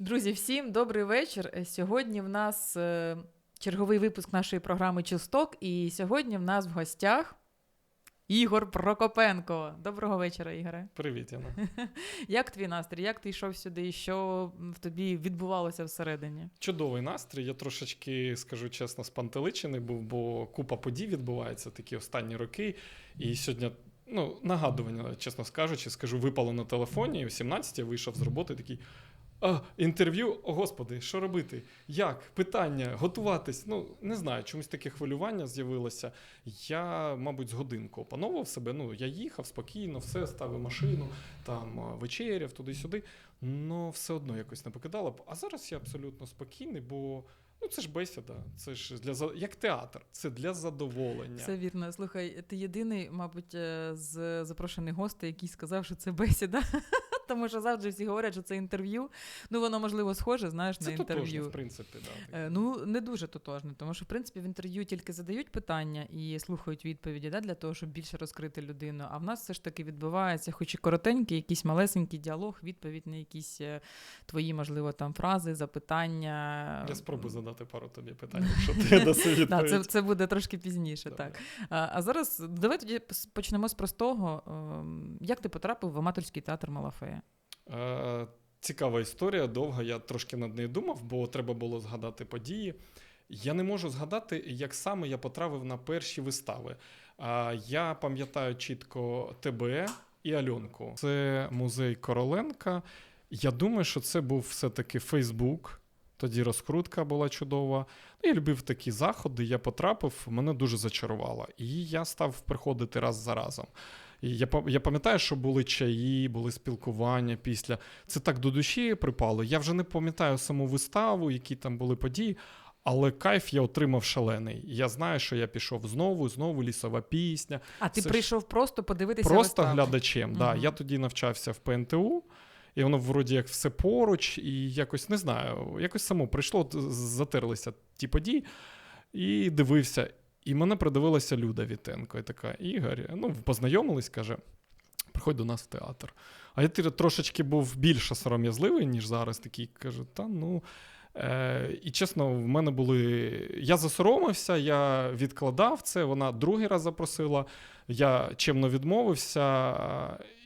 Друзі, всім добрий вечір. Е, Сьогодні в нас е, черговий випуск нашої програми Чисток, і сьогодні в нас в гостях Ігор Прокопенко. Доброго вечора, Ігоре. Привіт, Яна. Як твій настрій? Як ти йшов сюди? І що в тобі відбувалося всередині? Чудовий настрій. Я трошечки, скажу чесно, спантеличений був, бо купа подій відбувається такі останні роки. І сьогодні, ну, нагадування, чесно скажучи, скажу, випало на телефоні. І о 17 я вийшов з роботи такий. А, інтерв'ю, о господи, що робити? Як? Питання, готуватись. Ну, не знаю, чомусь таке хвилювання з'явилося. Я, мабуть, з годинку опановував себе. Ну, я їхав спокійно, все, ставив машину, там вечеряв туди-сюди. Ну, все одно якось не покидало. А зараз я абсолютно спокійний, бо ну це ж бесіда, це ж для як театр, це для задоволення. Все вірно. Слухай, ти єдиний, мабуть, е, з запрошених гостей, який сказав, що це бесіда. Тому що завжди всі говорять, що це інтерв'ю. Ну, воно можливо схоже, знаєш, Це на інтерв'ю. в принципі, да. Е, Ну, не дуже тотожно, тому що, в принципі, в інтерв'ю тільки задають питання і слухають відповіді да, для того, щоб більше розкрити людину. А в нас все ж таки відбувається, хоч і коротенький, якийсь малесенький діалог, відповідь на якісь е, твої, можливо, там фрази, запитання. Я спробую задати пару тобі питань, якщо ти даси відповідь. це, це буде трошки пізніше, так. А, а зараз давай тоді почнемо з простого. Ем, Як ти потрапив в аматорський театр Малафея? Цікава історія, довга. Я трошки над нею думав, бо треба було згадати події. Я не можу згадати, як саме я потрапив на перші вистави. Я пам'ятаю чітко тебе і Альонку. Це музей Короленка. Я думаю, що це був все-таки Фейсбук. Тоді розкрутка була чудова. Ну, Я любив такі заходи, я потрапив, мене дуже зачарувало. І я став приходити раз за разом. І я, я пам'ятаю, що були чаї, були спілкування після. Це так до душі припало. Я вже не пам'ятаю саму виставу, які там були події, але кайф я отримав шалений. Я знаю, що я пішов знову, знову лісова пісня. А ти Це ж прийшов просто подивитися Просто виставу? глядачем. Да. Я тоді навчався в ПНТУ, і воно вроді як все поруч, і якось не знаю, якось само прийшло, затерлися ті події, і дивився. І мене придивилася Люда Вітенко. І така, Ігор, ну, познайомились, каже, приходь до нас в театр. А я трошечки був більше сором'язливий, ніж зараз. Такий кажу, та ну. Е, і чесно, в мене були. Я засоромився, я відкладав це. Вона другий раз запросила. Я чимно відмовився.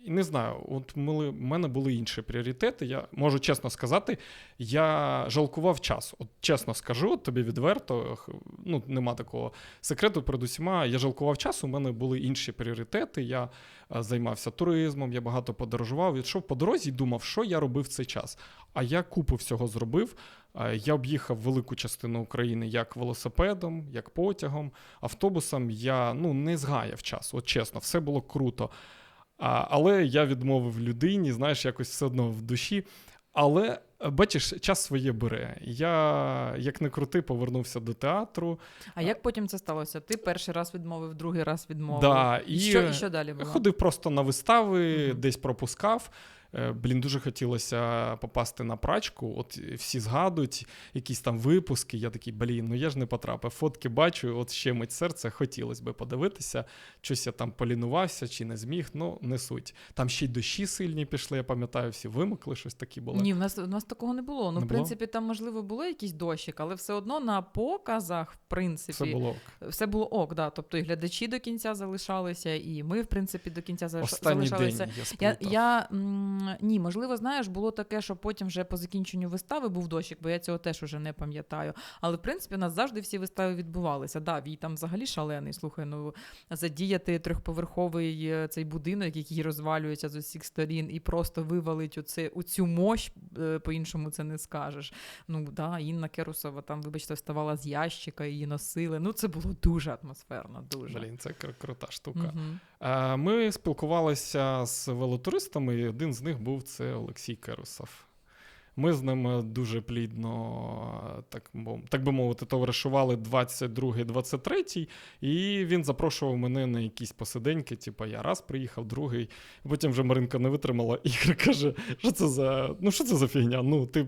І не знаю, от ми, в мене були інші пріоритети. Я можу чесно сказати, я жалкував час. От чесно скажу, тобі відверто, ну нема такого секрету перед усіма. Я жалкував час, у мене були інші пріоритети. Я е, займався туризмом, я багато подорожував. Йшов по дорозі і думав, що я робив в цей час. А я купу всього зробив. Е, Я об'їхав велику частину України як велосипедом, як потягом, автобусом. Я ну не згаяв час. От чесно, все було круто. А, але я відмовив людині, знаєш, якось все одно в душі. Але е, бачиш, час своє бере. Я, як не крути, повернувся до театру. А як потім це сталося? Ти перший раз відмовив, другий раз відмовив. Да, і... і, що, і що далі було? Ходив просто на вистави, угу. десь пропускав. Е, Блін, дуже хотілося попасти на прачку. От всі згадують якісь там випуски. Я такий, блін, ну я ж не потрапив. Фотки бачу, от ще мить серце, хотілося би подивитися. Щось я там полінувався чи не зміг, ну не суть. Там ще й дощі сильні пішли, я пам'ятаю, всі вимикли, щось такі було. Ні, в нас, у нас такого не було. Ну, Не в було? принципі, там, можливо, було якийсь дощик, але все одно на показах, в принципі, Все було. ок. все було ок, да. Тобто і глядачі до кінця залишалися, і ми, в принципі, до кінця Останній залишалися. день я Я, я м, ні, можливо, знаєш, було таке, що потім вже по закінченню вистави був дощик, бо я цього теж уже не пам'ятаю. Але в принципі у нас завжди всі вистави відбувалися. Да, він там взагалі шалений. Слухай, ну задіяти трьохповерховий е, цей будинок, який розвалюється з усіх сторін, і просто вивалить оце, оцю мощ, е, по-іншому це не скажеш. Ну да, Інна Керусова там, вибачте, вставала з ящика, її носили. Ну це було дуже атмосферно. Дуже. Блін, це кр- крута штука. Е, Ми спілкувалися з велотуристами, один з них був це Олексій Керусов. Ми з ним е, дуже плідно, е, так, так би мовити, товаришували 22-23, і він запрошував мене на якісь посиденьки. Типу, я раз приїхав, другий. Потім вже Маринка не витримала і каже: що це за, ну, що це за фігня? Ну, ти.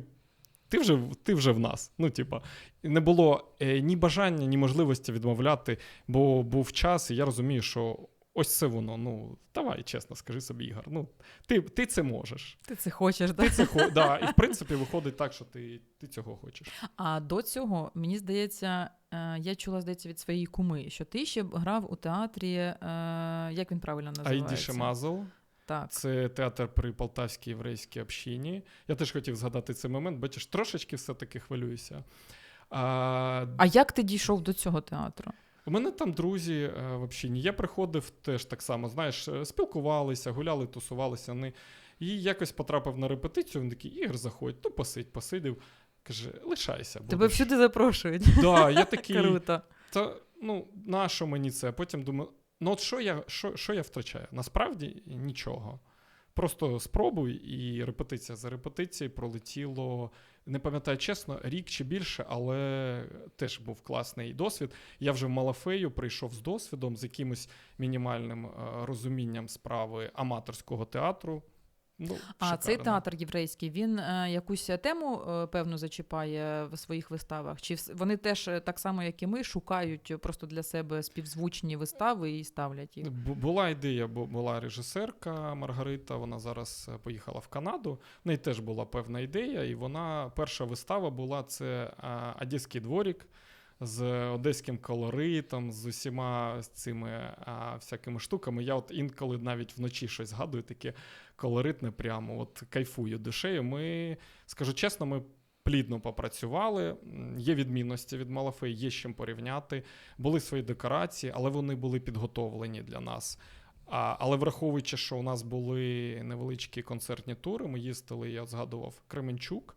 Ти вже, ти вже в нас. Ну, типа, не було е, ні бажання, ні можливості відмовляти, бо був час, і я розумію, що ось це воно. Ну, давай, чесно, скажи собі, Ігор. Ну, ти, ти це можеш. Ти це хочеш, Ти да? це хо... да, і в принципі виходить так, що ти, ти цього хочеш. А до цього, мені здається, е, я чула, здається, від своєї куми, що ти ще грав у театрі, е, як він правильно називається? Айді Шемазл. Так. Це театр при Полтавській єврейській общині. Я теж хотів згадати цей момент, бачиш, трошечки все-таки хвилююся. А, А як ти дійшов до цього театру? У мене там друзі е, в общині. Я приходив теж так само, знаєш, е, спілкувалися, гуляли, тусувалися. Вони. І якось потрапив на репетицію. Він такий, Ігор, заходь, ну посидь, посидів. Каже, лишайся. Тебе всюди запрошують. Да, я такий, Круто. та ну, нащо мені це? Потім думаю, ну от що я, що, що я втрачаю? Насправді нічого. Просто спробуй, і репетиція за репетицією пролетіло, не пам'ятаю чесно, рік чи більше, але теж був класний досвід. Я вже в Малафею прийшов з досвідом, з якимось мінімальним е, розумінням справи аматорського театру. Ну, А цей театр єврейський, він е, якусь тему е, певну зачіпає в своїх виставах? Чи вс- вони теж е, так само, як і ми, шукають просто для себе співзвучні вистави і ставлять їх? Бу- Була ідея, бу- була режисерка Маргарита, вона зараз е, поїхала в Канаду. В неї теж була певна ідея, і вона перша вистава була це а, Одеський дворік з одеським колоритом, з усіма цими а, всякими штуками. Я от інколи навіть вночі щось згадую, таке колоритне, прямо от кайфую душею. Ми, скажу чесно, ми. Плідно попрацювали, є відмінності від Малафей, є з чим порівняти. Були свої декорації, але вони були підготовлені для нас. А, але враховуючи, що у нас були невеличкі концертні тури, ми їздили, я згадував Кременчук,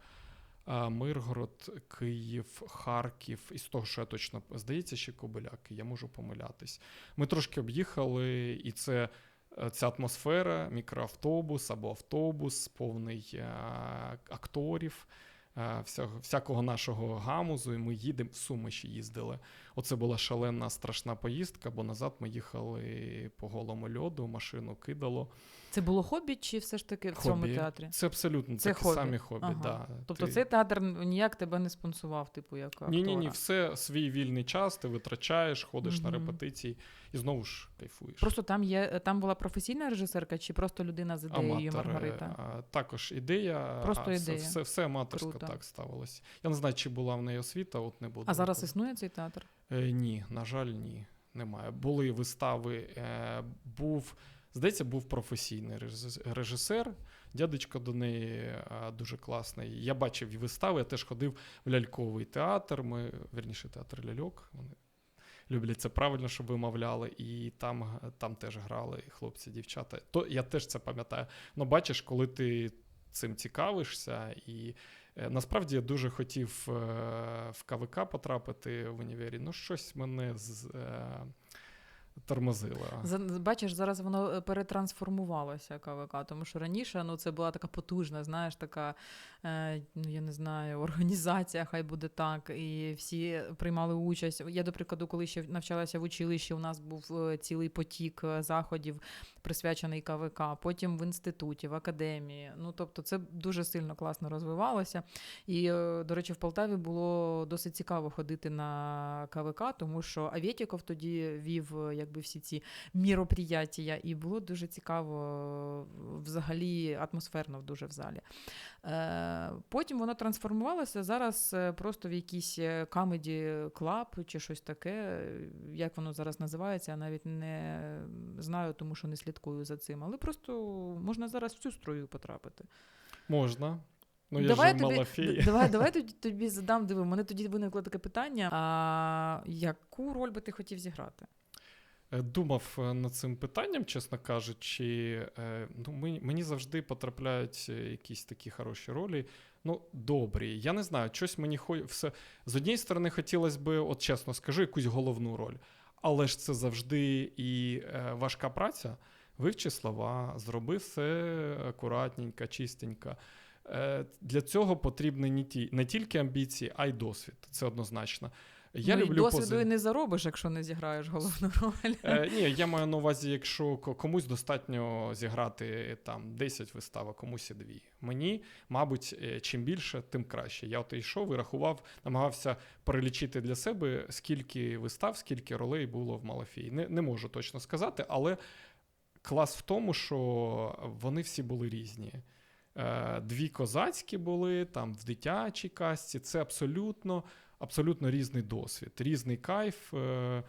Миргород, Київ, Харків, і з того, що я точно здається, ще Кобиляки, я можу помилятись. Ми трошки об'їхали, і це. е, Ця атмосфера, мікроавтобус або автобус, повний е, акторів, е, всякого нашого гамузу, і ми їдемо в Суми ще їздили. Оце була шалена страшна поїздка, бо назад ми їхали по голому льоду, машину кидало. Це було хобі, чи все ж таки в цьому театрі? Це абсолютно Це такі хобі. самі хобі. Ага. Да. Тобто Ти- цей театр ніяк тебе не спонсував, типу, як актора? Ні, ні, ні, все свій вільний час, ти витрачаєш, ходиш на репетиції і знову ж кайфуєш. Просто там є там була професійна режисерка, чи просто людина з ідеєю Аматори, Маргарита? а, також ідея. Просто а, все- ідея. Все, все аматорсько Круто. так ставилось. Я не знаю, чи була в неї освіта, от не буду. А зараз існує цей театр? Е, ні, на жаль, ні. Немає. Були вистави, е, був, здається, був професійний режис- режисер. Дядечко до неї е, дуже класний. Я бачив вистави, я теж ходив в ляльковий театр. Ми, вірніше, театр ляльок. Вони люблять це правильно, щоб вимовляли. І там, там теж грали хлопці, дівчата. То я теж це пам'ятаю. Ну, бачиш, коли ти цим цікавишся і. Е, Насправді я дуже хотів е, в КВК потрапити в універі, ну щось мене з, тормозило. За- Бачиш, зараз воно е, перетрансформувалося КВК, тому що раніше ну, це була така потужна, знаєш, така, е, ну я не знаю, організація, хай буде так, і всі приймали участь. Я, до прикладу, коли ще навчалася в училищі, у нас був е, цілий потік е, заходів, присвячений КВК, потім в інституті, в академії. Ну, тобто, це дуже сильно класно розвивалося. І, до речі, в Полтаві було досить цікаво ходити на КВК, тому що Авєтіков тоді вів е, якби всі ці міроприяття, і було дуже цікаво е, взагалі атмосферно дуже в залі. Е, Потім воно трансформувалося зараз е, просто в якийсь камеді клаб чи щось таке. Як воно зараз називається, я навіть не знаю, тому що не слідкую за цим. Але просто можна зараз в цю струю потрапити. Можна. Ну, я давай, тобі, давай, давай тоді, тобі задам диви. Мене тоді виникло таке питання. А яку роль би ти хотів зіграти? Е, Думав е, над цим питанням, чесно кажучи. Е, Ну, мені, завжди потрапляють якісь такі хороші ролі. Ну, добрі. Я не знаю, щось мені хо... все. З однієї сторони, хотілося б, от чесно скажу, якусь головну роль. Але ж це завжди і важка праця. Вивчи слова, зроби все акуратненько, чистенько. Е, Для цього потрібні не, ті, не тільки амбіції, а й досвід. Це однозначно. Я ну, і люблю досвіду пози- і не заробиш, якщо не зіграєш головну роль. Е, ні, я маю на увазі, якщо комусь достатньо зіграти там 10 вистав, а комусь і дві. Мені, мабуть, е, чим більше, тим краще. Я от йшов і рахував, намагався перелічити для себе, скільки вистав, скільки ролей було в Малафії. Не, не можу точно сказати, але клас в тому, що вони всі були різні. Е, Дві козацькі були там в дитячій касті. Це абсолютно, абсолютно різний досвід, різний кайф. Е,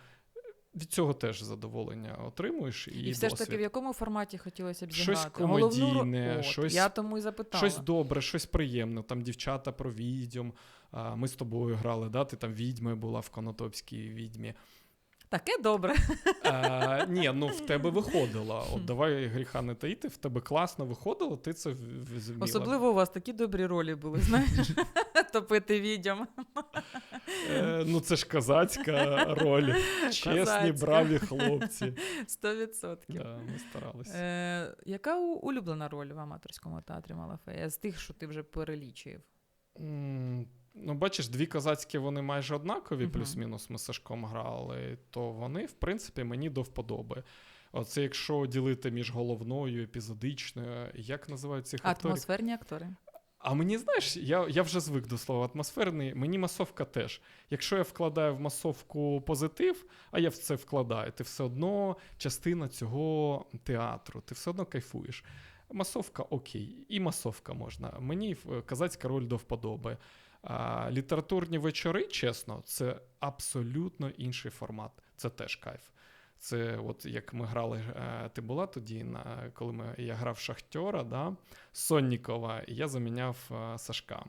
Від цього теж задоволення отримуєш. І, І, все ж таки, в якому форматі хотілося б Щось зіграти? Головну комедійне, От, щось- Я тому і запитала. Щось добре, щось приємне. Там дівчата про відьом. Ми з тобою грали, да? ти там відьмою була в Конотопській відьмі. Таке добре. А, ні, ну в тебе виходило. От давай гріха не таїти, в тебе класно виходило, ти це зуміла. Особливо у вас такі добрі ролі були, знаєш, топити відьом. Е, ну це ж козацька роль. Чесні, Козацька. браві хлопці. Сто відсотків. Да, ми старалися. Е, яка улюблена роль в аматорському театрі Малафея? З тих, що ти вже перелічив? Ну, бачиш, дві козацькі вони майже однакові, Мгм. плюс-мінус ми з Сашком грали, то вони, в принципі, мені до вподоби. Оце якщо ділити між головною, епізодичною, як називають цих акторів? Атмосферні актори. А мені знаєш, я, я вже звик до слова атмосферний, мені масовка теж. Якщо я вкладаю в масовку позитив, а я в це вкладаю, ти все одно частина цього театру, ти все одно кайфуєш. Масовка окей, і масовка можна. Мені е, казацька роль до вподоби. А, літературні вечори, чесно, це абсолютно інший формат. Це теж кайф. Це от як ми грали, е, ти була тоді, коли ми, я грав шахтера, да, Соннікова, і я заміняв е, Сашка.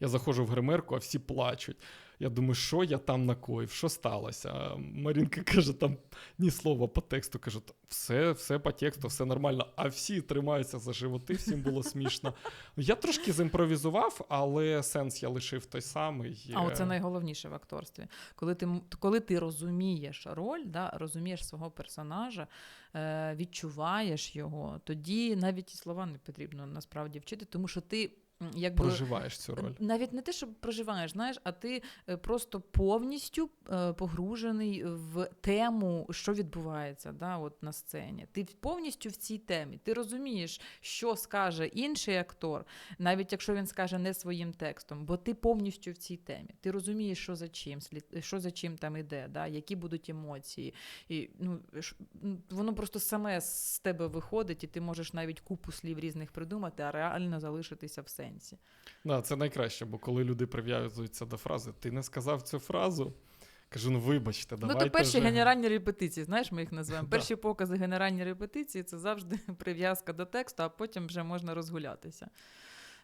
Я заходжу в гримерку, а всі плачуть. Я думаю, що я там накоїв, що сталося? А Марінка каже, там ні слова по тексту. Кажу, все, все по тексту, все нормально. А всі тримаються за животи, всім було смішно. Я трошки зімпровізував, але сенс я лишив той самий. А Е, оце найголовніше в акторстві. Коли ти, коли ти розумієш роль, да, розумієш свого персонажа, е, відчуваєш його, тоді навіть і слова не потрібно насправді вчити, тому що ти якби. проживаєш цю роль. Навіть не те, що проживаєш, знаєш, а ти е, просто повністю е, погружений в тему, що відбувається да, от на сцені. Ти повністю в цій темі. Ти розумієш, що скаже інший актор, навіть якщо він скаже не своїм текстом, бо ти повністю в цій темі. Ти розумієш, що за чим, що за чим там іде, да, які будуть емоції. І, ну, воно просто саме з тебе виходить, і ти можеш навіть купу слів різних придумати, а реально залишитися в сенсі. Да, це найкраще, бо коли люди прив'язуються до фрази, ти не сказав цю фразу. Кажу, ну вибачте, давайте. ну, то перші вже... генеральні репетиції, знаєш, ми їх називаємо. Да. Перші покази генеральні репетиції це завжди прив'язка до тексту, а потім вже можна розгулятися.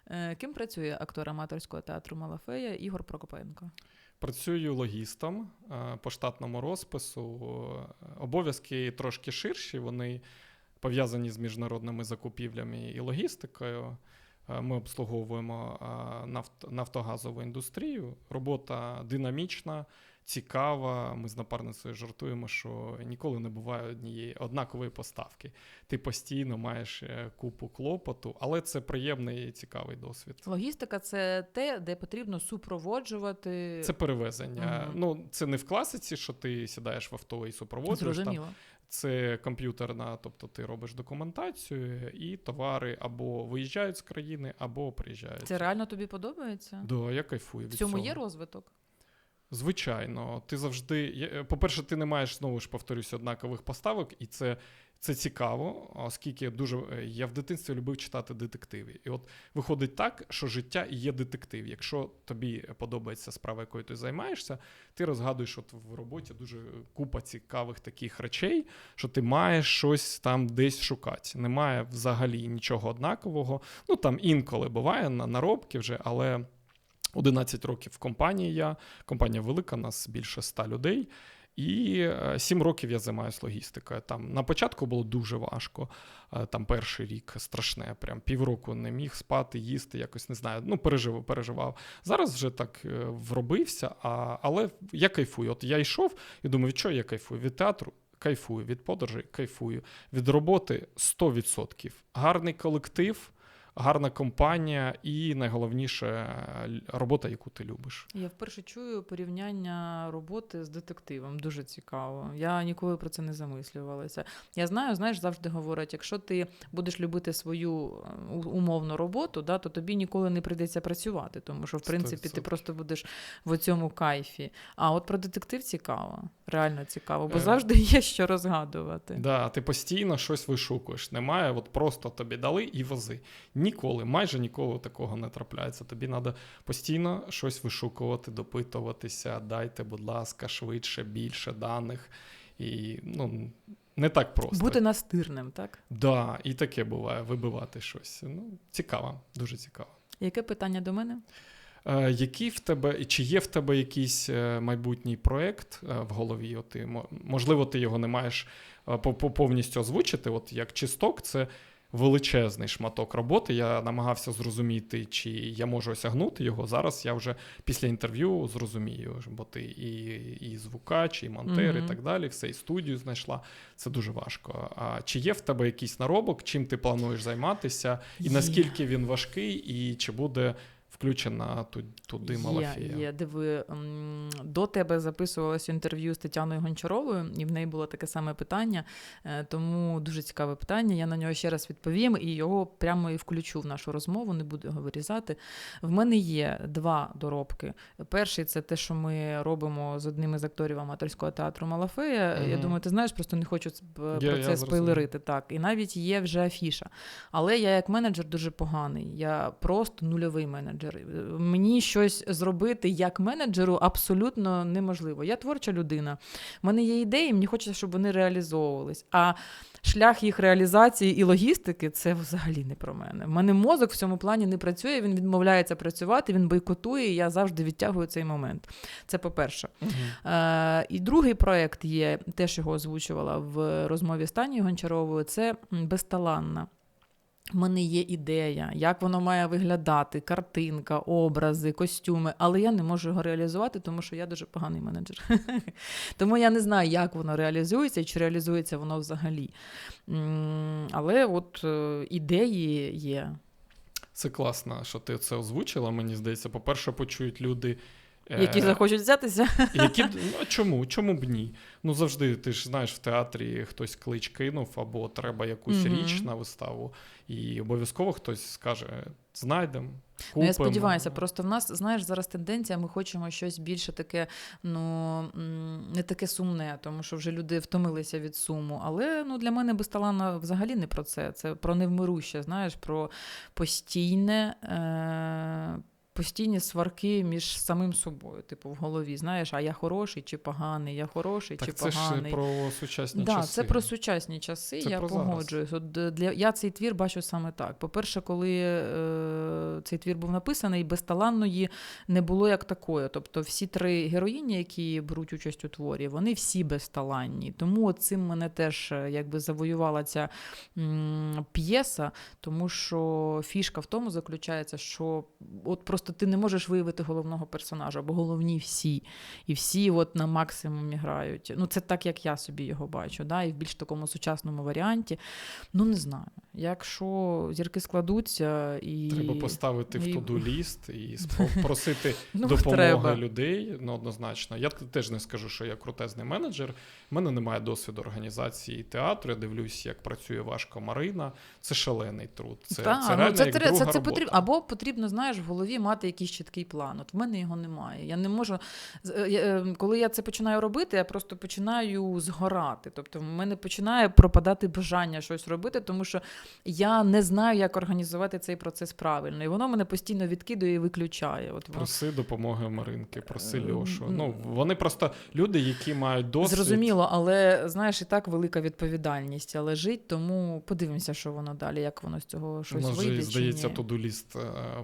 Е, Ким працює актор аматорського театру Малафея Ігор Прокопенко? Працюю логістом е, по штатному розпису. Обов'язки трошки ширші, вони пов'язані з міжнародними закупівлями і логістикою. Е, Ми обслуговуємо е, нафт- нафтогазову індустрію. Робота динамічна, цікава. Ми з напарницею жартуємо, що ніколи не буває однієї однакової поставки. Ти постійно маєш е, купу клопоту, але це приємний і цікавий досвід. Логістика це те, де потрібно супроводжувати. Це перевезення. Мгм. Ну, це не в класиці, що ти сідаєш в авто і супроводжуєш. Там. Це комп'ютерна, тобто ти робиш документацію, і товари або виїжджають з країни, або приїжджають. Це реально тобі подобається? Да, я кайфую В від цьому цього. є розвиток? Звичайно, ти завжди. По-перше, ти не маєш знову ж повторюсь, однакових поставок, і це, це цікаво, оскільки дуже е, я в дитинстві любив читати детективи. І от виходить так, що життя є детектив. Якщо тобі подобається справа, якою ти займаєшся, ти розгадуєш от в роботі дуже купа цікавих таких речей, що ти маєш щось там десь шукати. Немає взагалі нічого однакового. Ну там інколи буває на наробки вже, але. 11 років в компанії я. Компанія велика, нас більше 100 людей. І 7 років я займаюся логістикою. Там на початку було дуже важко. Е, Там перший рік страшне, прям півроку не міг спати, їсти, якось не знаю. Ну, переживав, переживав. Зараз вже так е, вробився, а, але я кайфую. От я йшов і думаю, від чого я кайфую? Від театру кайфую, від подорожей кайфую, від роботи 100%. Гарний колектив. Гарна компанія і найголовніше робота, яку ти любиш. Я вперше чую порівняння роботи з детективом. Дуже цікаво. Я ніколи про це не замислювалася. Я знаю, знаєш, завжди говорять, якщо ти будеш любити свою е, умовну роботу, да, то тобі ніколи не прийдеться працювати, тому що в принципі ти 100%. просто будеш в цьому кайфі. А от про детектив цікаво, реально цікаво, бо Е. завжди є що розгадувати. Да, ти постійно щось вишукуєш. Немає, от просто тобі дали і вози. Ніколи, майже ніколи такого не трапляється. Тобі треба постійно щось вишукувати, допитуватися. Дайте, будь ласка, швидше, більше даних. І ну, не так просто. Бути настирним, так? Да, і таке буває, вибивати щось. Ну, цікаво, дуже цікаво. Яке питання до мене? Е, який в тебе, чи є в тебе якийсь е, майбутній проєкт е, в голові? От ти, мо- можливо, ти його не маєш е, по- по- повністю озвучити. От як чисток, це величезний шматок роботи. Я намагався зрозуміти, чи я можу осягнути його. Зараз я вже після інтерв'ю зрозумію, бо ти і, і звукач, і монтер, Мгм. і так далі, все, і студію знайшла. Це дуже важко. А чи є в тебе якийсь наробок, чим ти плануєш займатися, і наскільки він важкий, і чи буде включена ту- туди Малафія? Є, є. Диви, до тебе записувалося інтерв'ю з Тетяною Гончаровою, і в неї було таке саме питання. е, Тому дуже цікаве питання. Я на нього ще раз відповім і його прямо і включу в нашу розмову, не буду його вирізати. В мене є два доробки. Перший це те, що ми робимо з одним із акторів аматорського театру Малафея. Я думаю, ти знаєш, просто не хочу Я- про я це зрозумів. спойлерити. Так, і навіть є вже афіша. Але я як менеджер дуже поганий. Я просто нульовий менеджер. Мені щось зробити як менеджеру абсолютно неможливо. Я творча людина. У мене є ідеї, мені хочеться, щоб вони реалізовувались. А шлях їх реалізації і логістики це взагалі не про мене. У мене мозок в цьому плані не працює, він відмовляється працювати, він бойкотує, і я завжди відтягую цей момент. Це по-перше. Мгм. Е, і другий проєкт є, теж його озвучувала в розмові з Танією Гончаровою, це безталанна. У мене є ідея, як воно має виглядати, картинка, образи, костюми, але я не можу його реалізувати, тому що я дуже поганий менеджер. тому я не знаю, як воно реалізується і чи реалізується воно взагалі. Але от е, ідеї є. Це класно, що ти це озвучила. Мені здається, по-перше, почують люди. Е, Які захочуть взятися. Які ну, чому? Чому б ні? Ну завжди ти ж знаєш, в театрі хтось клич кинув, або треба якусь Мгм. річ на виставу, і обов'язково хтось скаже: знайдемо. Ну, я сподіваюся, просто в нас, знаєш, зараз тенденція, ми хочемо щось більше таке, ну не таке сумне, тому що вже люди втомилися від суму. Але ну, для мене безталанна взагалі не про це. Це про невмируще, знаєш, про постійне. Е- Постійні сварки між самим собою, типу, в голові. Знаєш, а я хороший чи поганий, я хороший Так чи це ж поганий. про сучасні Да, часи. це про сучасні часи, Це я погоджуюсь. От для я цей твір бачу саме так. По-перше, коли е, цей твір був написаний, безталанної не було як такої. Тобто, всі три героїні, які беруть участь у творі, вони всі безталанні. Тому цим мене теж е, якби завоювала ця м, п'єса, тому що фішка в тому заключається, що от просто ти не можеш виявити головного персонажа, бо головні всі. І всі от на максимумі грають. Ну, це так, як я собі його бачу, да? і в більш такому сучасному варіанті. Ну, не знаю. Якщо зірки складуться і. Треба поставити в туду ліст і просити Ну, допомоги треба. людей. Ну, однозначно. Я теж не скажу, що я крутезний менеджер. У мене немає досвіду організації театру. Я дивлюсь, як працює важко Марина. Це шалений труд. Це, Та, це, ну, це, як це, друга це потрібно. Або потрібно, знаєш, в голові мати якийсь чіткий план. От в мене його немає. Я не можу. е, я, е, Коли я це починаю робити, я просто починаю згорати. Тобто в мене починає пропадати бажання щось робити, тому що я не знаю, як організувати цей процес правильно. І воно мене постійно відкидує і виключає. От Проси допомоги Маринки, проси Е, Льошу. Ну, вони просто люди, які мають досвід. Зрозуміло, але знаєш, і так велика відповідальність лежить, тому подивимося, що воно далі, як воно з цього щось вийде. же, здається, ні. туду ліст е,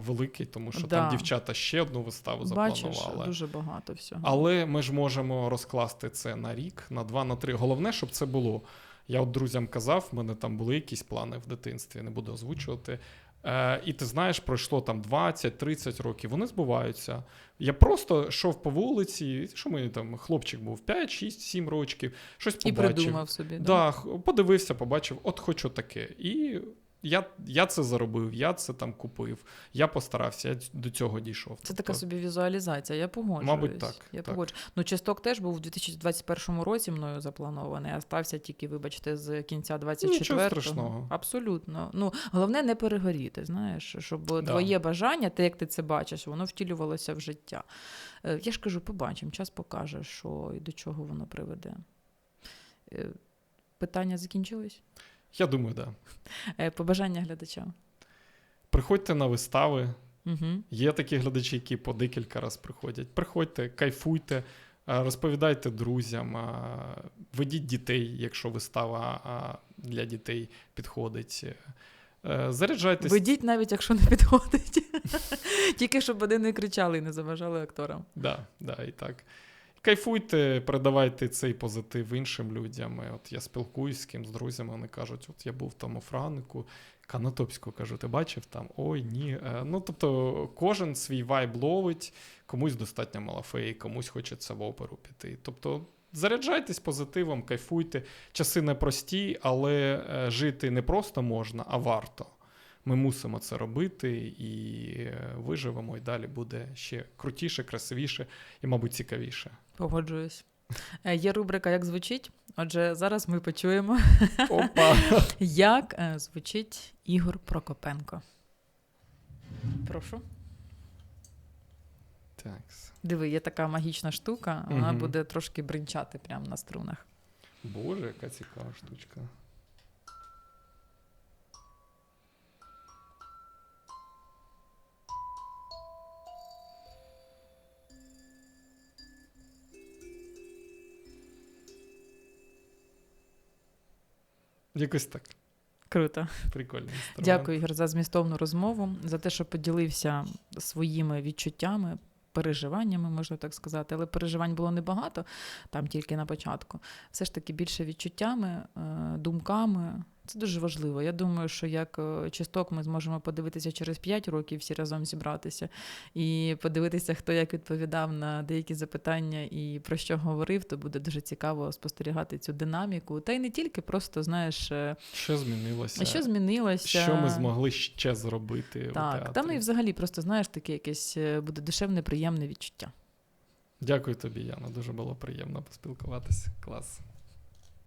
великий, тому що Да. там дівчата ще одну виставу Бачиш, запланували. дуже багато всього. Але ми ж можемо розкласти це на рік, на два, на три. Головне, щоб це було. Я от друзям казав, в мене там були якісь плани в дитинстві, не буду озвучувати. Е, і ти знаєш, пройшло там 20-30 років, вони збуваються. Я просто йшов по вулиці, що мені там, хлопчик був 5, 6, 7 років, щось І побачив. придумав собі. Да, х- подивився, побачив, от хочу таке. І я, я це заробив, я це там купив, я постарався, я до цього дійшов. Це така Тобто, собі візуалізація, я погоджуюсь. Мабуть, так, Я так. погоджуюсь. Ну, часток теж був у 2021 році мною запланований, а стався тільки, вибачте, з кінця 24-го. Нічого страшного. Абсолютно. Ну, головне не перегоріти, знаєш, щоб твоє бажання, те, як ти це бачиш, воно втілювалося в життя. Е, Я ж кажу, побачимо, час покаже, що і до чого воно приведе. Е, Питання закінчились? Я думаю, так. Да. Е, Побажання глядачам. Приходьте на вистави. Угу. Є такі глядачі, які по декілька разів приходять. Приходьте, кайфуйте, розповідайте друзям, ведіть дітей, якщо вистава для дітей підходить. Е, Заряджайтесь. Ведіть навіть, якщо не підходить. Тільки щоб вони не кричали і не заважали акторам. Да, да, і так. Кайфуйте, передавайте цей позитив іншим людям. От я спілкуюсь з ким з друзями, вони кажуть, от я був там у Франику, Канатопську кажу, ти бачив там? Ой, ні. Е, Ну, тобто, кожен свій вайб ловить, комусь достатньо малафеї, комусь хочеться в оперу піти. Тобто, заряджайтесь позитивом, кайфуйте. Часи непрості, але е, жити не просто можна, а варто. Ми мусимо це робити і е, виживемо, і далі буде ще крутіше, красивіше і, мабуть, цікавіше. Погоджуюсь. Е, Є рубрика Як звучить? Отже, зараз ми почуємо, Опа! як е, звучить Ігор Прокопенко. Прошу. Так. Диви, є така магічна штука, вона Мгм. буде трошки бринчати прямо на струнах. Боже, яка цікава штучка. Якось так. Круто. Інструмент. Дякую, Ігор, за змістовну розмову, за те, що поділився своїми відчуттями, переживаннями, можна так сказати. Але переживань було небагато, там тільки на початку. Все ж таки більше відчуттями, е, думками. Це дуже важливо. Я думаю, що як е, чисток ми зможемо подивитися через 5 років всі разом зібратися і подивитися, хто як відповідав на деякі запитання і про що говорив, то буде дуже цікаво спостерігати цю динаміку. Та й не тільки просто, знаєш, е, Що змінилося? що змінилося. Що ми змогли ще зробити? Так, та ну і взагалі просто знаєш таке якесь е, буде душевне, приємне відчуття. Дякую тобі, Яна. Дуже було приємно поспілкуватися. Клас.